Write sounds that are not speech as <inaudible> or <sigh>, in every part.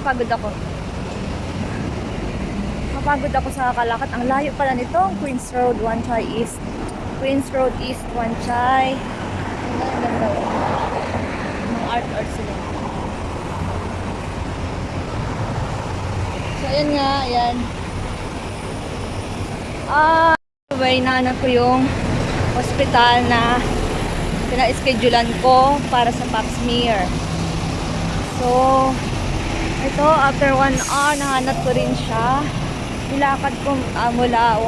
Napagod ako. Napagod ako sa kalakad. Ang layo pala nito. Queens Road, One Chai East. Queens Road East, One Chai. Ang ganda. Mga art-art sila. So, ayan nga, ayan. Ah, sabay na ko yung hospital na pina-schedulean ko para sa pap smear. So, ito, after one hour, nahanap ko rin siya. Nilakad ko ah, mula,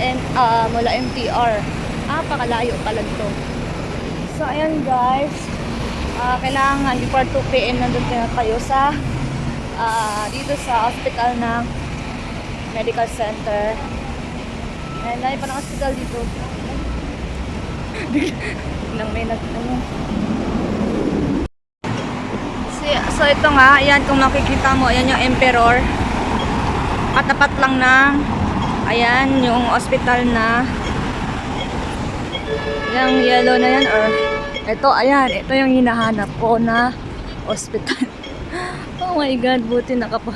and, ah, mula MTR. Ah, pakalayo pala to. So, ayan guys. Ah, kailangan before 2 p.m. nandun kayo kayo sa ah, dito sa hospital ng medical center. Ayan, layo pa ng hospital dito. <laughs> Biglang may nag, ano, so ito nga, ayan kung makikita mo, ayan yung emperor. Katapat lang ng, ayan yung hospital na, yung yellow na yan, or, ito, ayan, ito yung hinahanap ko na hospital. <laughs> oh my god, buti nakapa,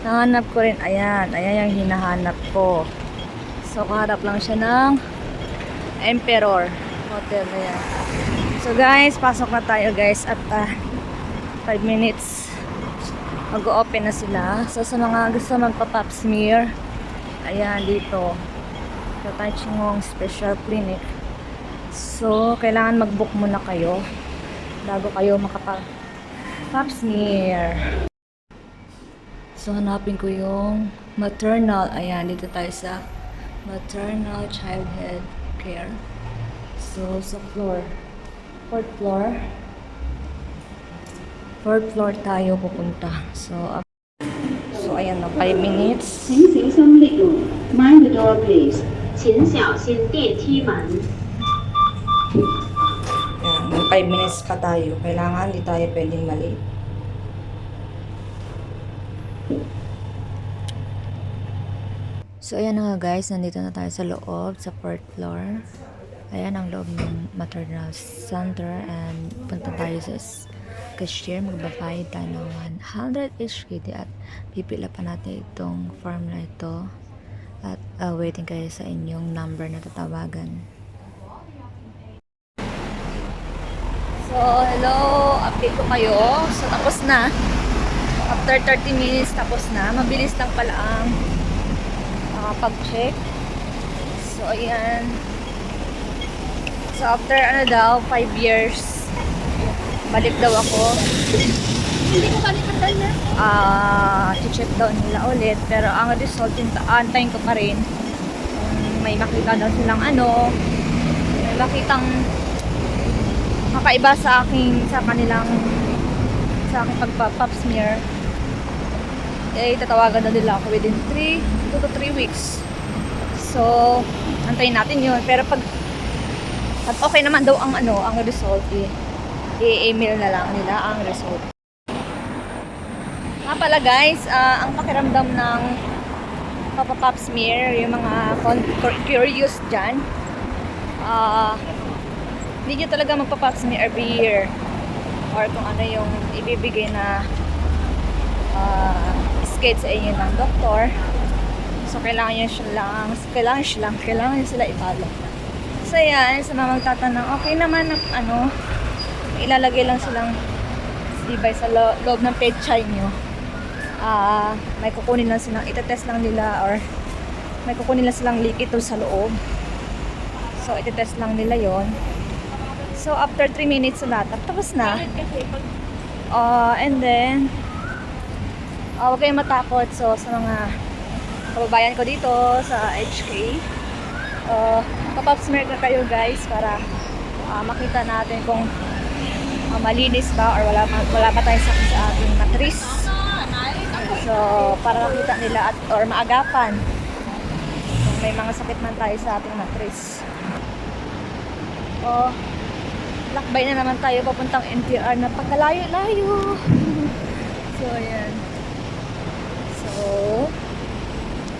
nahanap ko rin, ayan, ayan yung hinahanap ko. So, kaharap lang siya ng emperor hotel na yan. So guys, pasok na tayo guys at ah, 5 minutes mag-open na sila. So sa mga gusto magpa-pap smear, ayan dito. Sa Tai Chingong Special Clinic. So, kailangan mag-book muna kayo bago kayo makapa-pap smear. So, hanapin ko yung maternal. Ayan, dito tayo sa maternal child health care. So, sa floor. Fourth floor Fourth floor tayo pupunta. So, up- so ayan na, 5 minutes. 请小心力路，Mind the door please。请小心电梯门。 Ayan, 5 minutes pa tayo. Kailangan, hindi tayo pwedeng mali. So, ayan na nga guys. Nandito na tayo sa loob, sa fourth floor. Ayan ang loob ng maternal center and punta tayo sa s- cashier. Magbabayad tayo ng 100 HKD at pipila pa natin itong form na ito. At uh, waiting kayo sa inyong number na tatawagan. So, hello. Update ko kayo. So, tapos na. After 30 minutes, tapos na. Mabilis lang pala ang makapag-check. So, ayan. So, after ano daw, 5 years, balik daw ako. Hindi ko kalipatan na. Ah, check daw nila ulit. Pero ang result, yung antayin ko pa rin. Kung may makita daw silang ano, may makitang kakaiba sa aking, sa kanilang, sa aking pagpa-pap smear. Eh, tatawagan na nila ako within 3, 2 to 3 weeks. So, antayin natin yun. Pero pag, pag okay naman daw ang ano, ang result, eh, i-email na lang nila ang result. Nga pala guys, ah, ang pakiramdam ng Papa smear, yung mga curious dyan, ah, hindi nyo talaga magpa smear every year or kung ano yung ibibigay na uh, skate sa inyo ng doktor. So, kailangan nyo siya lang, kailangan siya lang, kailangan nyo sila i-follow. So, yan, sa mga magtatanong, okay naman, na, ano, ilalagay lang silang device sa lo- loob ng pechay nyo. Ah, may kukunin lang silang, itetest lang nila or may kukunin lang silang ito sa loob. So, itetest lang nila yon. So, after 3 minutes na tapos na. Uh, and then, uh, huwag kayong matakot. So, sa mga kababayan ko dito sa HK, uh, pop-up smear na kayo guys para uh, makita natin kung uh, malinis ba or wala wala pa tayong sakit sa ating matris. So, para makita nila at or maagapan kung may mga sakit man tayo sa ating matris. Oh, lakbay na naman tayo papuntang NTR na pagkalayo-layo. <laughs> so, ayan. So,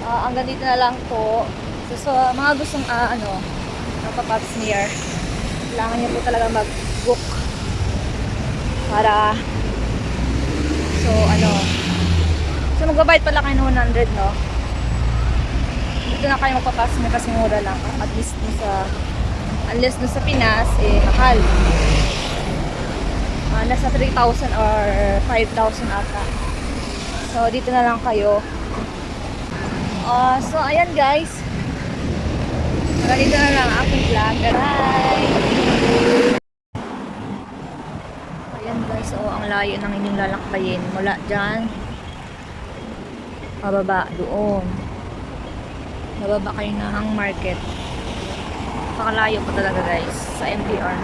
ah hanggang dito na lang po. So, sa mga gustong, ah, ano, magpa-pop smear, kailangan nyo po talaga mag-book para, so, So magbabayad pala kayo ng 100, no? Dito na kayo magpapas mo kasi mura lang. At least dun sa unless dun sa Pinas, eh, mahal. Ah, nasa 3,000 or 5,000 ata. So, dito na lang kayo. Ah, so, ayan guys. Hanggang dito na lang ang aking vlog. Bye! So ang layo ng inyong lalakbayin. Mula dyan, pababa doon. Nababa kayo ng market. Pakalayo pa talaga guys sa MTR.